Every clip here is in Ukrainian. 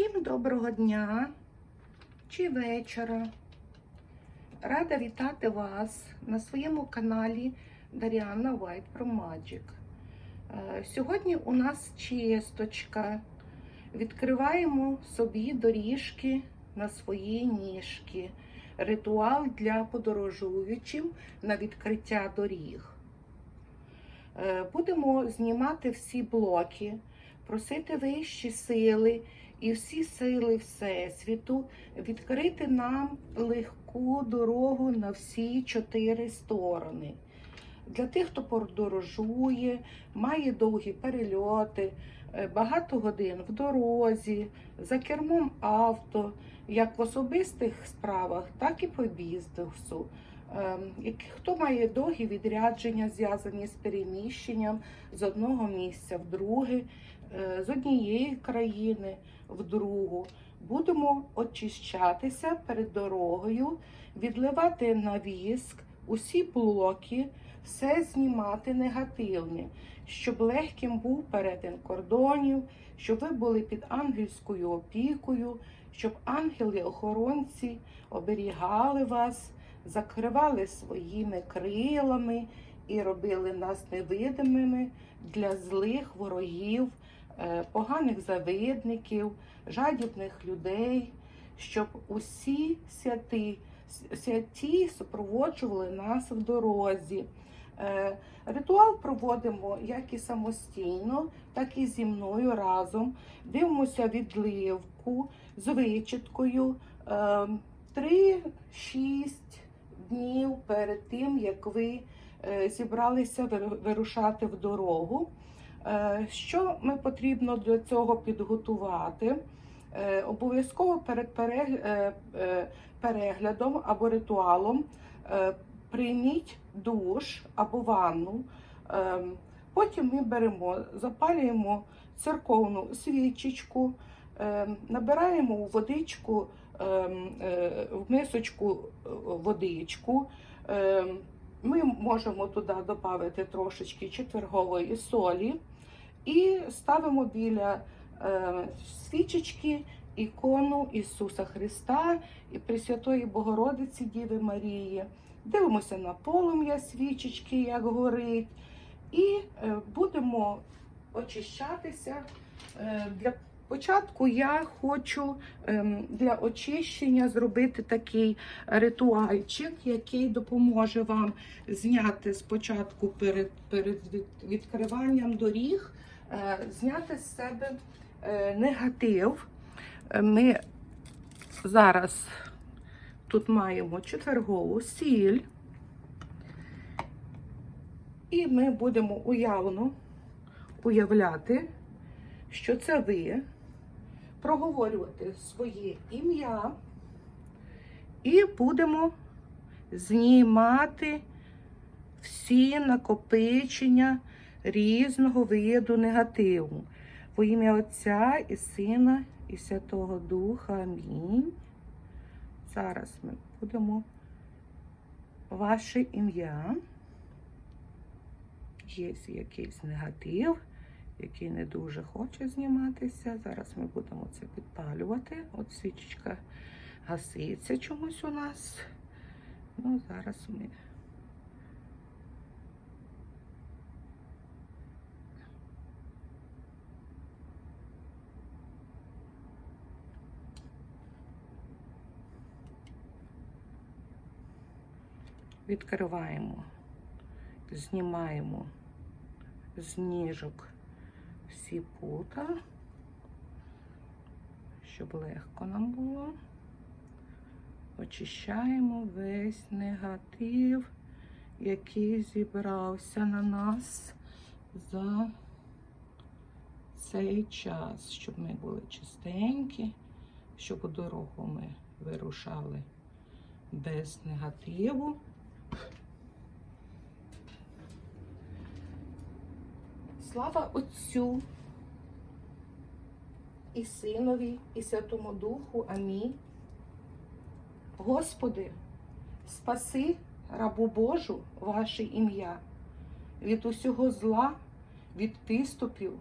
Всім доброго дня чи вечора. Рада вітати вас на своєму каналі Даріана White Pro Magic. Е, Сьогодні у нас чисточка. Відкриваємо собі доріжки на свої ніжки. Ритуал для подорожуючих на відкриття доріг. Е, Будемо знімати всі блоки, просити вищі сили і всі сили Всесвіту відкрити нам легку дорогу на всі чотири сторони. Для тих, хто подорожує, має довгі перельоти, е, багато годин в дорозі, за кермом авто, як в особистих справах, так і по бізнесу. Ем, Хто має довгі відрядження, зв'язані з переміщенням з одного місця в друге, е, з однієї країни в другу. Будемо очищатися перед дорогою, відливати на віск усі блоки, все знімати негативне, щоб легким був перетин кордонів, щоб ви були під ангельською опікою, щоб ангели-охоронці оберігали вас, закривали своїми крилами і робили нас невидимими для злих ворогів, е, поганих завидників, жадібних людей, щоб усі святи, святі супроводжували нас в дорозі. Е, Ритуал проводимо як і самостійно, так і зі мною разом. Дивимося відливку з вичіткою е, 3-6 днів перед тим, як ви е, зібралися вирушати в дорогу. Е, Що ми потрібно для цього підготувати? Е, Обов'язково перед перег- переглядом або ритуалом прийміть душ або ванну. Потім ми беремо, запалюємо церковну свічечку, набираємо у водичку, в мисочку е, водичку. Е, Ми можемо туди додати трошечки четвергової солі і ставимо біля е, свічечки ікону Ісуса Христа і Пресвятої Богородиці Діви Марії. Дивимося на полум'я свічечки, як горить, і е, будемо очищатися. Е, Для початку я хочу ем, для очищення зробити такий ритуальчик, який допоможе вам зняти спочатку перед, перед відкриванням доріг, е, зняти з себе е, негатив. Ми зараз тут маємо четвергову сіль, і ми будемо уявно уявляти, що це ви, проговорювати своє ім'я, і будемо знімати всі накопичення різного виду негативу. Во ім'я Отця і Сина і Святого Духа. Амінь. Зараз ми будемо ваше ім'я. Є якийсь негатив, який не дуже хоче зніматися. Зараз ми будемо це підпалювати. От свічечка гаситься чомусь у нас. Ну, зараз ми. Відкриваємо, знімаємо з ніжок всі пута, щоб легко нам було. Очищаємо весь негатив, який зібрався на нас за цей час, щоб ми були чистенькі, щоб у дорогу ми вирушали без негативу. Слава Отцю і Синові, і Святому Духу. Амінь. Господи, спаси рабу Божу ваше ім'я від усього зла, від підступів,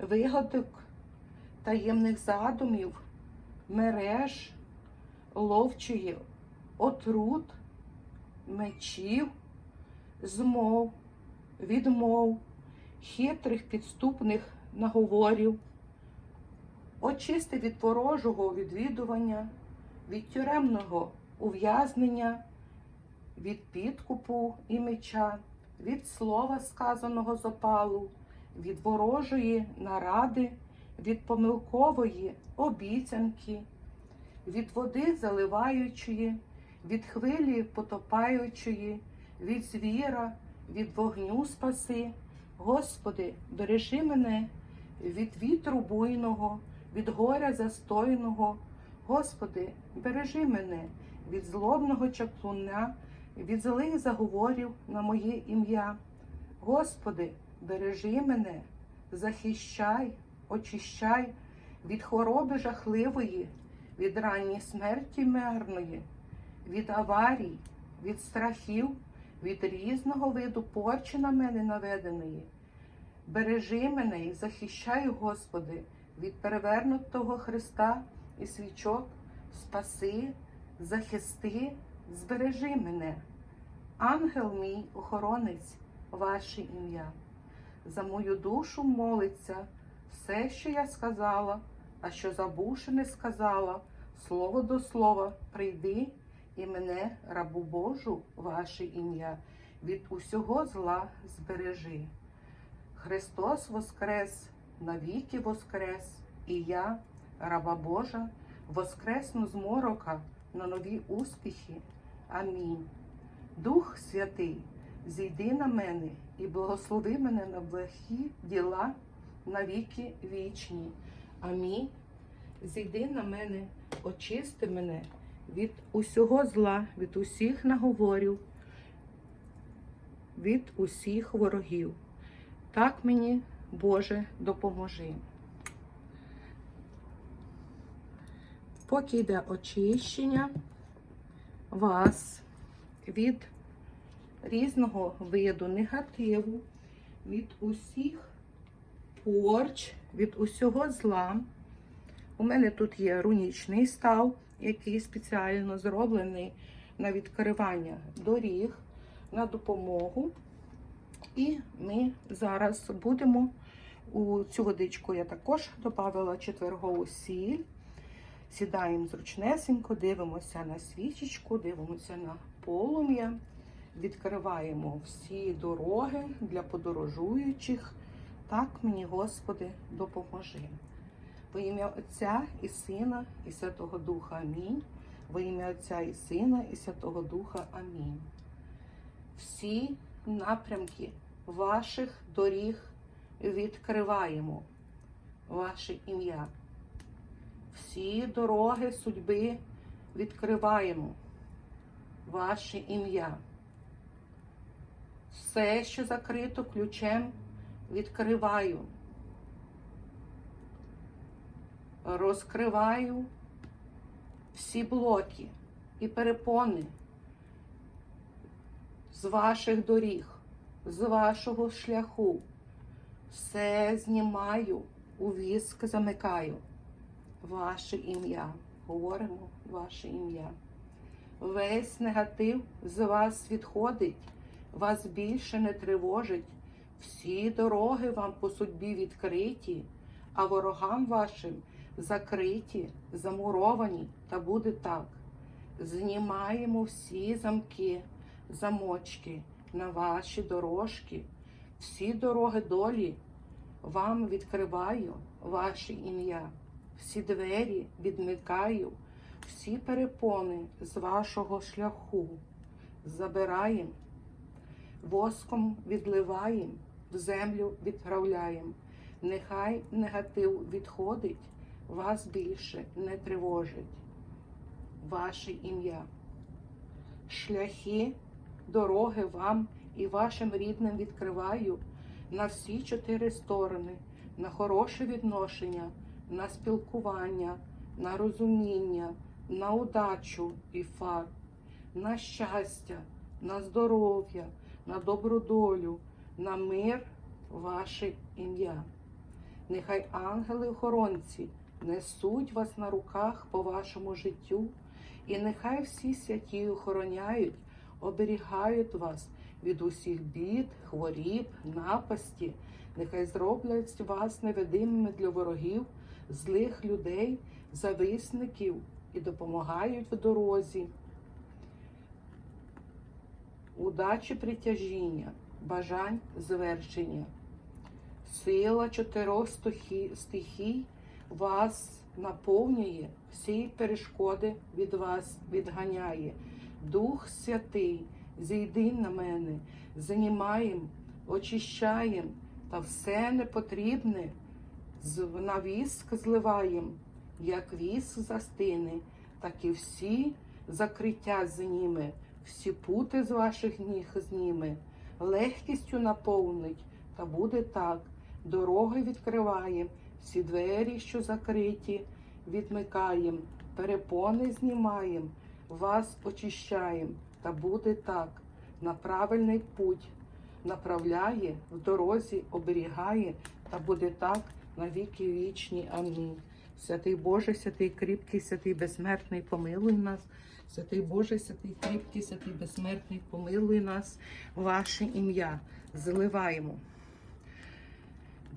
вигадок таємних задумів, мереж, ловчої отрут, мечів, змов, відмов, хитрих підступних наговорів, очисти від ворожого відвідування, від тюремного ув'язнення, від підкупу і меча, від слова сказаного з опалу, від ворожої наради, від помилкової обіцянки, від води заливаючої, від хвилі потопаючої, від звіра, від вогню спаси. Господи, бережи мене від вітру буйного, від горя застойного. Господи, бережи мене від злобного чаклуна, від злих заговорів на моє ім'я. Господи, бережи мене, захищай, очищай від хвороби жахливої, від ранньої смерті мирної, від аварій, від страхів, від різного виду порчі на мене наведеної. Бережи мене і захищай, Господи, від перевернутого Христа і свічок, спаси, захисти, збережи мене. Ангел мій, охоронець, ваше ім'я. За мою душу молиться все, що я сказала, а що забувши не сказала, слово до слова, прийди і мене, рабу Божу, ваше ім'я, від усього зла збережи. Христос воскрес, навіки воскрес, і я, раба Божа, воскресну з морока на нові успіхи. Амінь. Дух Святий, зійди на мене і благослови мене на благі діла навіки вічні. Амінь. Зійди на мене, очисти мене від усього зла, від усіх наговорів, від усіх ворогів. Так мені, Боже, допоможи. Поки йде очищення вас від різного виду негативу, від усіх порч, від усього зла. У мене тут є рунічний став, який спеціально зроблений на відкривання доріг, на допомогу. І ми зараз будемо у цю водичку я також додала четвергову сіль. Сідаємо зручнесенько, дивимося на свічечку, дивимося на полум'я, відкриваємо всі дороги для подорожуючих. Так мені, Господи, допоможи. Во ім'я Отця і Сина, і Святого Духа Амінь. Во ім'я Отця і Сина, і Святого Духа Амінь. Всі напрямки ваших доріг відкриваємо ваше ім'я. Всі дороги судьби відкриваємо ваше ім'я. Все, що закрито ключем, відкриваю. Розкриваю всі блоки і перепони з ваших доріг, з вашого шляху. Все знімаю, у віск замикаю. Ваше ім'я. Говоримо ваше ім'я. Весь негатив з вас відходить, вас більше не тривожить. Всі дороги вам по судьбі відкриті, а ворогам вашим закриті, замуровані, та буде так. Знімаємо всі замки, замочки на ваші дорожки, всі дороги долі. Вам відкриваю ваше ім'я, всі двері відмикаю, всі перепони з вашого шляху. Забираємо, воском відливаємо, в землю відправляємо. Нехай негатив відходить, вас більше не тривожить. Ваше ім'я. Шляхи, дороги вам і вашим рідним відкриваю на всі чотири сторони, на хороше відношення, на спілкування, на розуміння, на удачу і факт, на щастя, на здоров'я, на добру долю, на мир ваше ім'я. Нехай ангели-охоронці несуть вас на руках по вашому життю, і нехай всі святі охороняють, оберігають вас від усіх бід, хворіб, напасті. Нехай зроблять вас невидимими для ворогів, злих людей, зависників і допомагають в дорозі. Удачі притяжіння, бажань звершення. Сила чотирьох стихій, вас наповнює, всі перешкоди від вас відганяє. Дух Святий, зійди на мене, занімаєм, очищаєм та все непотрібне на віск зливаєм, як віск застине, так і всі закриття зніме, всі пути з ваших ніг зніме, легкістю наповнить, та буде так. Дороги відкриваєм, всі двері, що закриті, відмикаєм, перепони знімаєм, вас очищаєм, та буде так. На правильний путь направляє, в дорозі оберігає, та буде так на віки вічні. Амінь. Святий Боже, святий кріпкий, святий безсмертний, помилуй нас. Святий Боже, святий кріпкий, святий безсмертний, помилуй нас, ваше ім'я. Зливаємо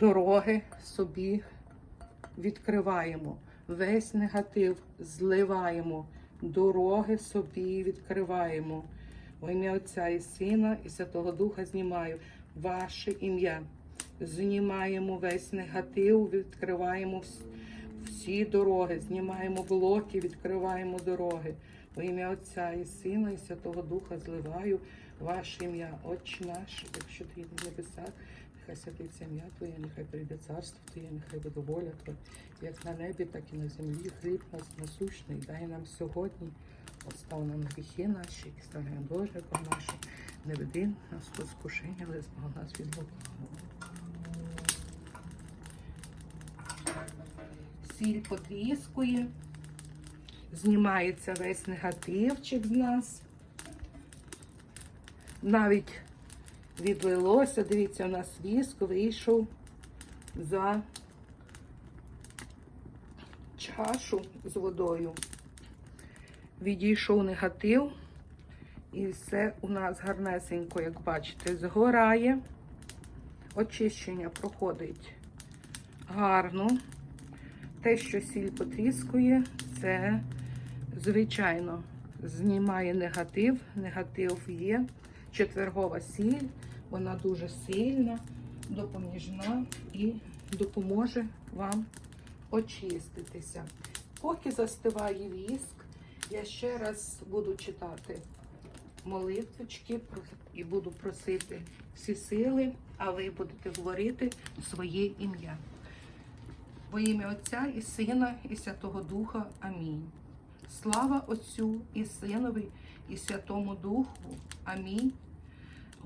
дороги собі відкриваємо, весь негатив зливаємо, дороги собі відкриваємо. Во ім'я Отця і Сина, і Святого Духа знімаю ваше ім'я. Знімаємо весь негатив, відкриваємо всі дороги, знімаємо блоки, відкриваємо дороги. Во ім'я Отця і Сина, і Святого Духа зливаю ваше ім'я. Отче наш, якщо ти на небесах, Нехай святиться ім'я Твоє, нехай прийде царство Твоє, нехай буде воля Твоя, як на небі, так і на землі. Хліб нас насущний, дай нам сьогодні. Остав нам гріхи наші, і Боже, по наші. Не веди нас по скушення, але збав нас від лукавого. Сіль потріскує, знімається весь негативчик з нас. Навіть відлилося. Дивіться, у нас віск вийшов за чашу з водою. Відійшов негатив, і все у нас гарнесенько, як бачите, згорає. Очищення проходить гарно. Те, що сіль потріскує, це, звичайно, знімає негатив. Негатив є. Четвергова сіль, вона дуже сильна, допоміжна і допоможе вам очиститися. Поки застиває віск, я ще раз буду читати молитвочки і буду просити всі сили, а ви будете говорити своє ім'я. Во ім'я Отця і Сина, і Святого Духа. Амінь. Слава Отцю і Синові, і Святому Духу. Амінь.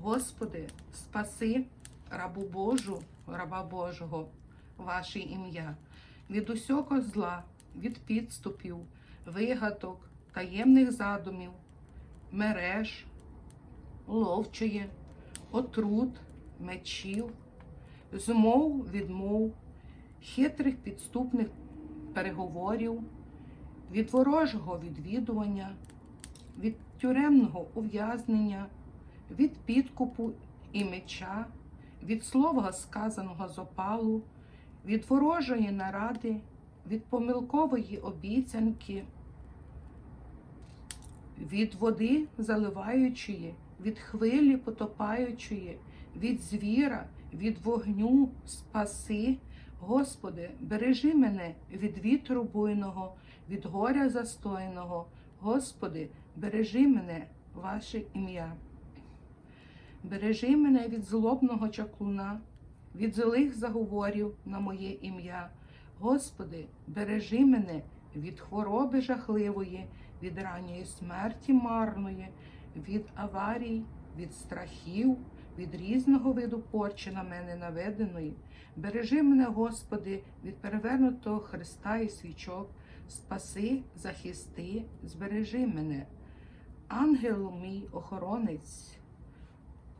Господи, спаси рабу Божу, раба Божого, ваше ім'я, від усього зла, від підступів, вигадок, таємних задумів, мереж, ловчої, отрут, мечів, змов, відмов, хитрих підступних переговорів, від ворожого відвідування, від тюремного ув'язнення, від підкупу і меча, від слова сказаного з опалу, від ворожої наради, від помилкової обіцянки, від води заливаючої, від хвилі потопаючої, від звіра, від вогню спаси. Господи, бережи мене від вітру буйного, від горя застойного. Господи, бережи мене, ваше ім'я. Бережи мене від злобного чаклуна, від злих заговорів на моє ім'я. Господи, бережи мене від хвороби жахливої, від ранньої смерті марної, від аварій, від страхів, від різного виду порчі на мене наведеної. Бережи мене, Господи, від перевернутого Христа і свічок, спаси, захисти, збережи мене. Ангел мій охоронець,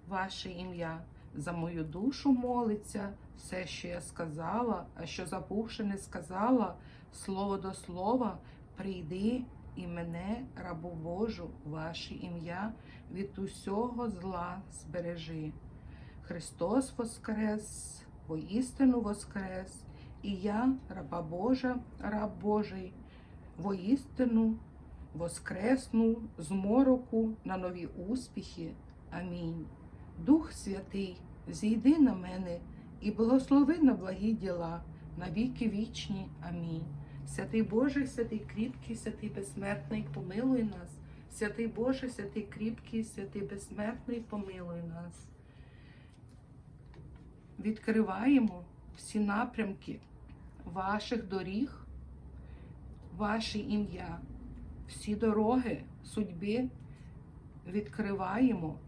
ваше ім'я, за мою душу молиться, все, що я сказала, а що забувши не сказала, слово до слова, прийди і мене, рабу Божу, ваше ім'я, від усього зла збережи. Христос воскрес, воістину воскрес, і я, раба Божа, раб Божий, воістину воскресну з мороку на нові успіхи. Амінь. Дух Святий, зійди на мене і благослови на благі діла, на віки вічні. Амінь. Святий Боже, святий кріпкий, святий безсмертний, помилуй нас. Святий Боже, святий кріпкий, святий безсмертний, помилуй нас. Відкриваємо всі напрямки ваших доріг, ваше ім'я, всі дороги судьби відкриваємо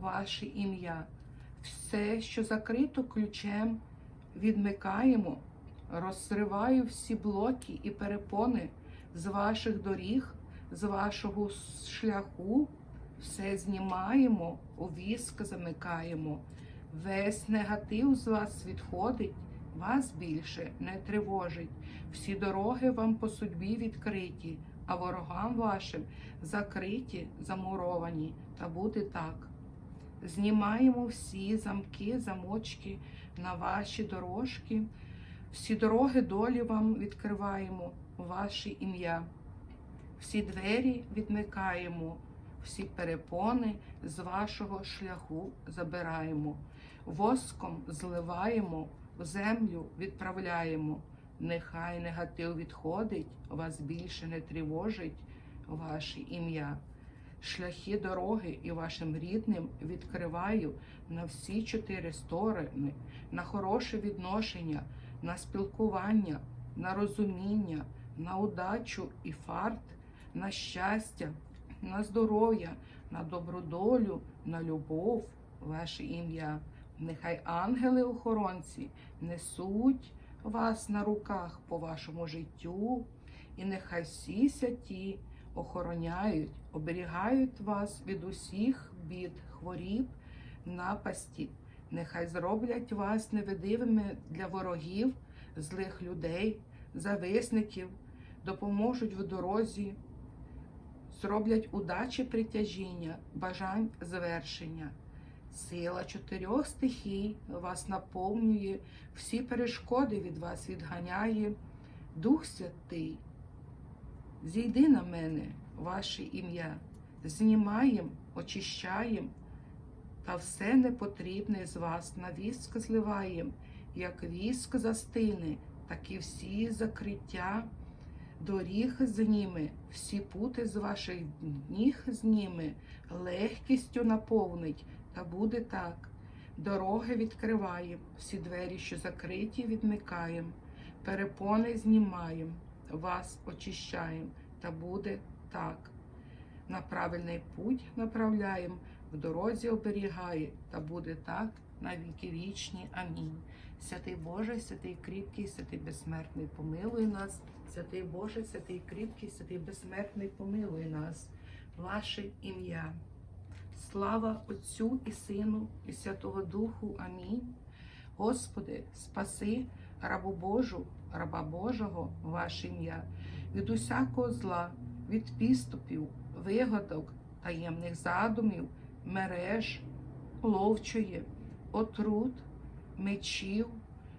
ваше ім'я. Все, що закрито ключем, відмикаємо, розриваю всі блоки і перепони з ваших доріг, з вашого шляху, все знімаємо, у віск замикаємо. Весь негатив з вас відходить, вас більше не тривожить. Всі дороги вам по судьбі відкриті, а ворогам вашим закриті, замуровані, та буде так. Знімаємо всі замки, замочки на ваші дорожки, всі дороги долі вам відкриваємо, у ваше ім'я. Всі двері відмикаємо, всі перепони з вашого шляху забираємо, воском зливаємо, в землю відправляємо. Нехай негатив відходить, вас більше не тривожить ваше ім'я. Шляхи дороги і вашим рідним відкриваю на всі чотири сторони, на хороше відношення, на спілкування, на розуміння, на удачу і фарт, на щастя, на здоров'я, на добру долю, на любов, ваше ім'я. Нехай ангели-охоронці несуть вас на руках по вашому життю, і нехай всі святі охороняють, оберігають вас від усіх бід, хворіб, напасті. Нехай зроблять вас невидимими для ворогів, злих людей, зависників, допоможуть в дорозі, зроблять удачі притяжіння, бажань звершення. Сила чотирьох стихій вас наповнює, всі перешкоди від вас відганяє. Дух Святий, зійди на мене, ваше ім'я, знімаєм, очищаєм, та все непотрібне з вас на віск зливаєм, як віск застине, так і всі закриття, доріг зніме, всі пути з ваших ніг зніме, легкістю наповнить. Та буде так. Дороги відкриваємо, всі двері, що закриті, відмикаємо, перепони знімаємо, вас очищаємо, та буде так. На правильний путь направляємо, в дорозі оберігає, та буде так на віки вічні. Амінь. Святий Боже, святий кріпкий, святий безсмертний, помилуй нас, святий Боже, святий кріпкий, святий безсмертний, помилуй нас, ваше ім'я. Слава Отцю і Сину, і Святого Духу. Амінь. Господи, спаси рабу Божу, раба Божого, ваше ім'я, від усякого зла, від підступів, вигадок, таємних задумів, мереж, ловчої, отрут, мечів,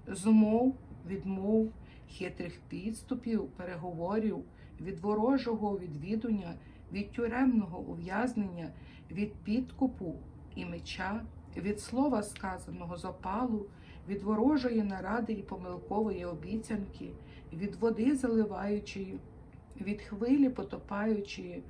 змов, відмов, хитрих підступів, переговорів, від ворожого відвідування, від тюремного ув'язнення від підкупу і меча, від слова сказаного з опалу, від ворожої наради і помилкової обіцянки, від води заливаючої, від хвилі потопаючої,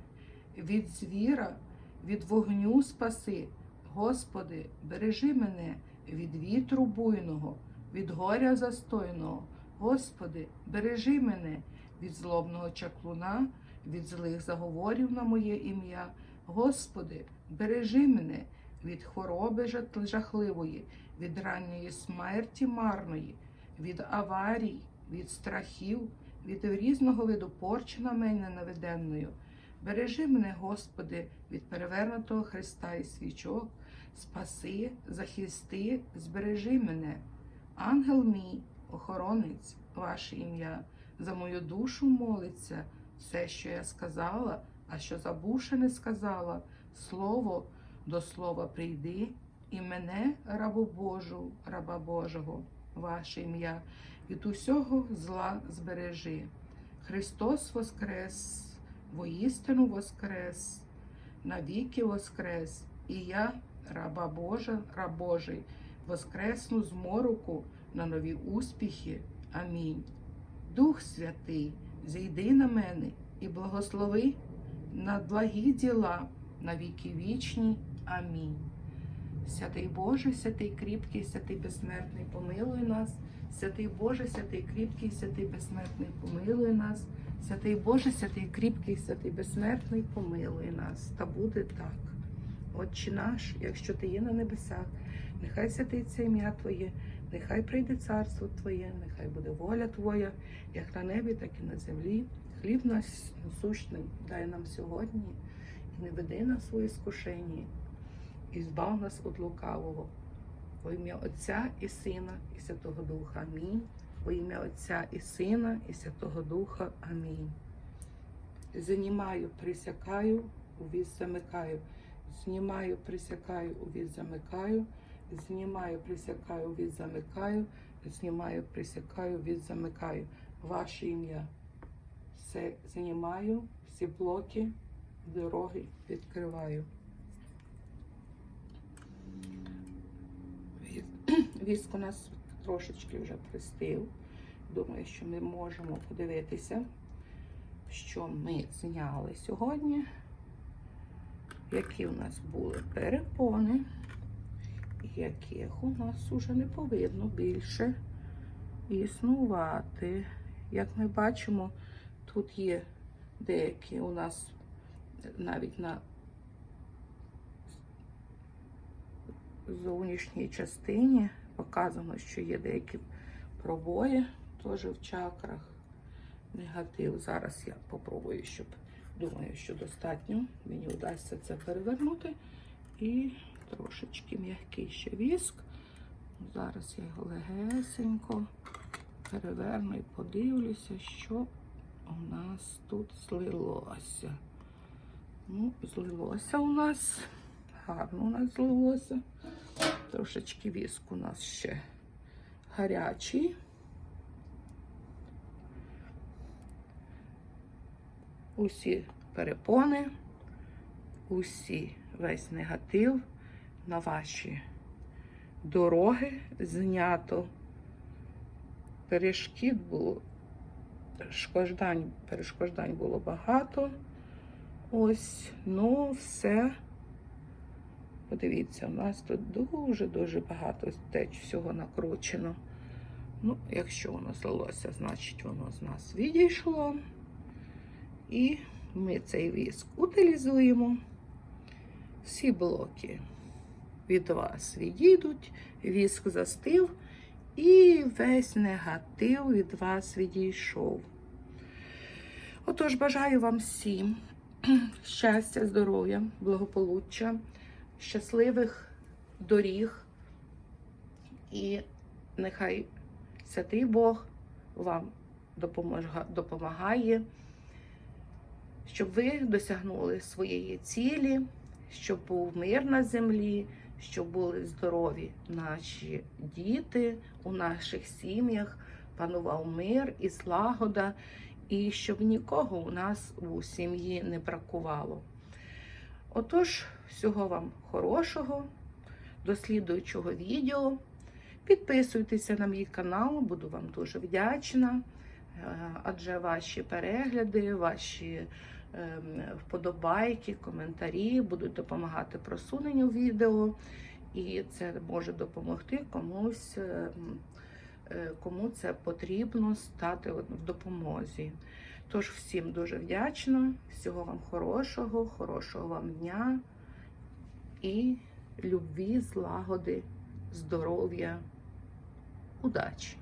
від звіра, від вогню спаси. Господи, бережи мене від вітру буйного, від горя застойного. Господи, бережи мене від злобного чаклуна, від злих заговорів на моє ім'я. Господи, бережи мене від хвороби жахливої, від ранньої смерті марної, від аварій, від страхів, від різного виду порчі на мене наведенною. Бережи мене, Господи, від перевернутого Христа і свічок, спаси, захисти, збережи мене. Ангел мій, охоронець, ваше ім'я, за мою душу молиться, все, що я сказала, а що забувши не сказала, слово до слова прийди, і мене, рабу Божу, раба Божого, ваше ім'я, від усього зла збережи. Христос воскрес, воістину воскрес, навіки воскрес, і я, раба Божа, раб Божий, воскресну з мороку на нові успіхи. Амінь. Дух Святий, зійди на мене і благослови на благі діла на віки вічні. Амінь. Святий Боже, святий кріпкий, святий безсмертний, помилуй нас. Святий Боже, святий кріпкий, святий безсмертний, помилуй нас. Святий Боже, святий кріпкий, святий безсмертний, помилуй нас. Та буде так. Отче наш, якщо ти є на небесах, нехай святиться ім'я Твоє, нехай прийде царство Твоє, нехай буде воля Твоя, як на небі, так і на землі. Хліб наш насущний дай нам сьогодні, і не веди нас у іскушення, і збав нас від лукавого. Во ім'я Отця і Сина, і Святого Духа. Амінь. Во ім'я Отця і Сина, і Святого Духа. Амінь. Занімаю, присякаю, увіз замикаю. Знімаю, присякаю, увіз замикаю. Знімаю, присякаю, увіз замикаю. Знімаю, присякаю, увіз замикаю. Ваше ім'я. Все знімаю, всі блоки, дороги відкриваю. Віск у нас трошечки вже пристив. Думаю, що ми можемо подивитися, що ми зняли сьогодні, які у нас були перепони, яких у нас уже не повинно більше існувати. Як ми бачимо, тут є деякі у нас навіть на зовнішній частині показано, що є деякі пробої теж в чакрах. Негатив. Зараз я попробую, щоб думаю, що достатньо. Мені вдасться це перевернути. І трошечки м'який ще віск. Зараз я його легесенько переверну і подивлюся, що у нас тут злилося. Ну, злилося у нас. Гарно у нас злилося. Трошечки віск у нас ще гарячий. Усі перепони, усі весь негатив на ваші дороги знято. Перешкід було, перешкождань, перешкождань було багато. Ось, ну, все. Подивіться, у нас тут дуже-дуже багато теч всього накручено. Ну, якщо воно злилося, значить воно з нас відійшло. І ми цей віск утилізуємо. Всі блоки від вас відійдуть, віск застив, і весь негатив від вас відійшов. Отож, бажаю вам всім щастя, здоров'я, благополуччя щасливих доріг, і нехай святий Бог вам допомагає, щоб ви досягнули своєї цілі, щоб був мир на землі, щоб були здорові наші діти у наших сім'ях, панував мир і злагода, і щоб нікого у нас у сім'ї не бракувало. Отож, всього вам хорошого, дослідуючого відео. Підписуйтеся на мій канал, буду вам дуже вдячна. Е, адже ваші перегляди, ваші ем, вподобайки, коментарі будуть допомагати просуненню відео, і це може допомогти комусь, ем, е, кому це потрібно стати в допомозі. Тож всім дуже вдячна, всього вам хорошого, хорошого вам дня і любві, злагоди, здоров'я, удачі!